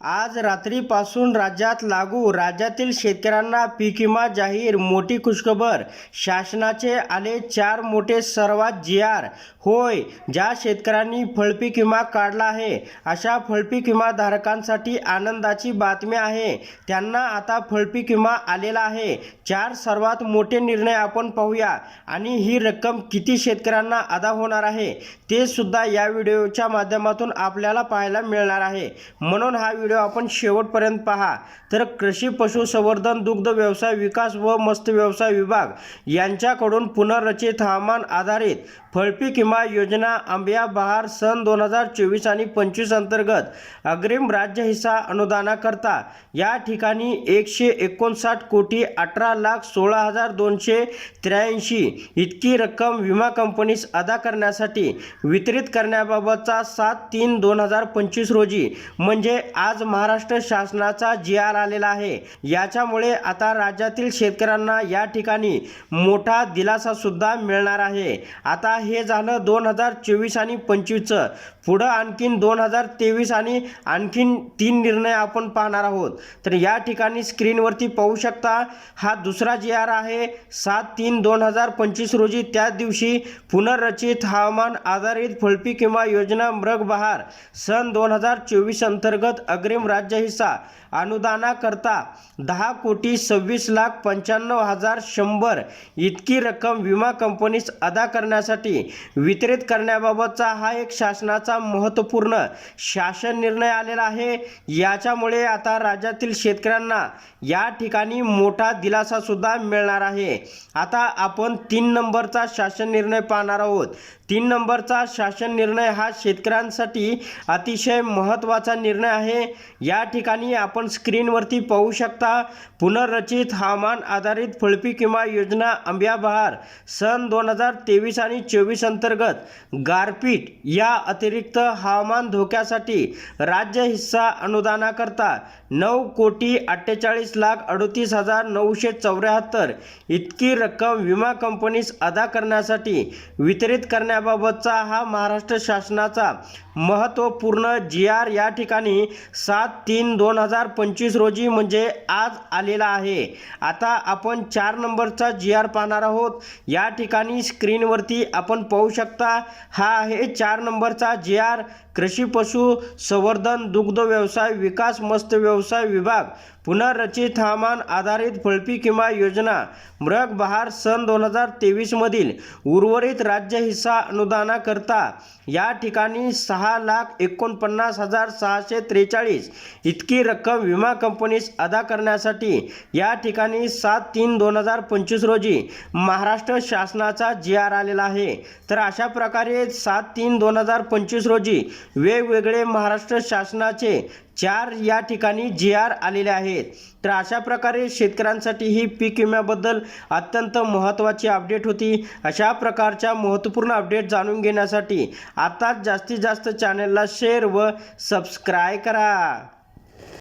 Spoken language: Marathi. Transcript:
आज रात्रीपासून राज्यात लागू राज्यातील शेतकऱ्यांना पीक विमा जाहीर मोठी खुशखबर. शासनाचे आले चार मोठे सर्वात जी आर. होय ज्या शेतकऱ्यांनी फळपीक विमा काढला आहे अशा फळपीक विमा धारकांसाठी आनंदाची बातमी आहे. त्यांना आता फळपीक विमा आलेला आहे. चार सर्वात मोठे निर्णय आपण पाहूया. आणि ही रक्कम किती शेतकऱ्यांना अदा होणार आहे ते सुद्धा या व्हिडिओच्या माध्यमातून आपल्याला पाहायला मिळणार आहे. म्हणून हा व्हिडिओ आपण शेवटपर्यंत पहा. तर कृषी पशुसंवर्धन दुग्ध व्यवसाय विकास व मत्स्य व्यवसाय विभाग यांच्याकडून पुनर्रचित हवामान आधारित फळपीक किमा योजना आंबिया बहार सन दोन हजार चोवीस आणि पंचवीस अंतर्गत अग्रिम राज्य हिस्सा अनुदानाकरता या ठिकाणी एकशे एकोणसाठ कोटी अठरा लाख सोळा हजार दोनशे त्र्याऐंशी इतकी रक्कम विमा कंपनीस अदा करण्यासाठी वितरित करण्याबाबतचा सात तीन दोन हजार पंचवीस रोजी म्हणजे आज महाराष्ट्र शासनाचा जी आर आलेला आहे. याच्यामुळे आता राज्यातील शेतकऱ्यांना या ठिकाणी मोठा दिलासा सुद्धा मिळणार आहे. आता हे झालं दोन हजार चोवीस आणि पंचवीसचं. पुढं आणखीन दोन हजार तेवीस आणि आणखीन तीन निर्णय आपण पाहणार आहोत. तर या ठिकाणी स्क्रीनवरती पाहू शकता हा दुसरा जी आर आहे. सात तीन दोन हजार पंचवीस रोजी त्याच दिवशी पुनर्रचित हवामान आधारित फळपी किंवा योजना मृग बहार सन दोन हजार चोवीस अंतर्गत अग्रिम राज्य हिस्सा अनुदानाकरता दहा कोटी सव्वीस लाख पंच्याण्णव हजार शंभर इतकी रक्कम विमा कंपनीस अदा करण्यासाठी वितरित करण्याबाबतचा हा एक शासनाचा महत्त्वपूर्ण शासन निर्णय आलेला आहे. याच्यामुळे आता राज्यातील शेतकऱ्यांना या ठिकाणी मोठा दिलासा सुद्धा मिळणार आहे. आता आपण तीन नंबरचा शासन निर्णय पाहणार आहोत. तीन नंबरचा शासन निर्णय हा शेतकऱ्यांसाठी अतिशय महत्त्वाचा निर्णय आहे. या ठिकाणी आपण स्क्रीनवरती पाहू शकता पुनर्रचित हवामान आधारित फळपीक विमा योजना आंबिया बहार सन दोन हजार तेवीस आणि चोवीस अंतर्गत गारपीट या अतिरिक्त हवामान धोक्यासाठी राज्य हिस्सा अनुदानाकरता नऊ कोटी अठ्ठेचाळीस लाख अडतीस हजार नऊशे चौऱ्याहत्तर इतकी रक्कम विमा कंपनीस अदा करण्यासाठी वितरित करण्या करण्याबाबतचा हा महाराष्ट्र शासनाचा महत्त्वपूर्ण जी आर या ठिकाणी सात तीन दोन हजार पंचवीस रोजी म्हणजे आज आलेला आहे. आता आपण चार नंबरचा जी आर पाहणार आहोत. या ठिकाणी स्क्रीनवरती आपण पाहू शकता हा आहे चार नंबरचा जी आर कृषी पशु संवर्धन दुग्ध व्यवसाय विकास मत्स्य व्यवसाय विभाग पुनर्रचित हवामान आधारित फळपीक किमा योजना मृग बहार सन दोन हजार तेवीसमधील उर्वरित राज्य हिस्सा अनुदानाकरता. या ठिकाणी सहा लाख एकोणपन्नास हजार सहाशे त्रेचाळीस इतकी रक्कम विमा कंपनीस अदा करण्यासाठी या ठिकाणी सात तीन दोन हजार पंचवीस रोजी महाराष्ट्र शासनाचा जी आर आलेला आहे. तर अशा प्रकारे सात तीन दोन हजार पंचवीस रोजी वेगवेगळे महाराष्ट्र शासनाचे चार या ठिकाणी जी आर आलेले आहेत. तर अशा प्रकारे शेतकऱ्यांसाठी ही पीक विम्याबद्दल अत्यंत महत्त्वाची अपडेट होती. अशा प्रकारच्या महत्त्वपूर्ण अपडेट जाणून घेण्यासाठी आत्ताच जास्तीत जास्त चॅनलला शेअर व सबस्क्राय करा.